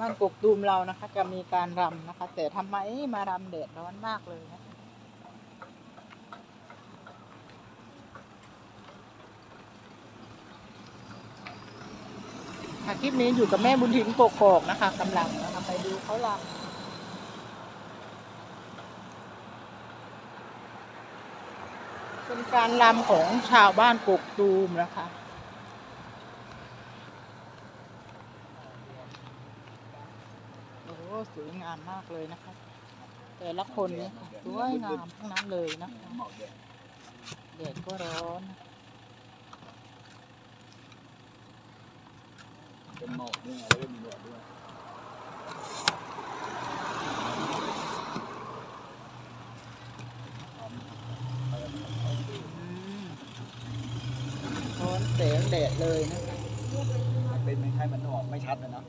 บ้านกกตูมเรานะคะ จะมีการรำนะคะ แต่ทำไมมารำแดดร้อนมากเลยนะคะค่ะคลิปนี้อยู่กับแม่บุญถิ่นกกอกนะคะกำลังนะคะไปดูเขารำเป็นการรำของชาวบ้านกกตูมนะคะ อ้สวยงามมากเลยนะคะ แต่ละคนเนี่ยค่ะสวยงามทั้งนั้นเลยนะคะแดดก็ร้อนเป็นหมอกด้วยแล้วก็มีหนวดด้วยอืมร้อนแสงแดดเลยนะคะเป็นไม่ใช่มันออกไม่ชัดนะเนะ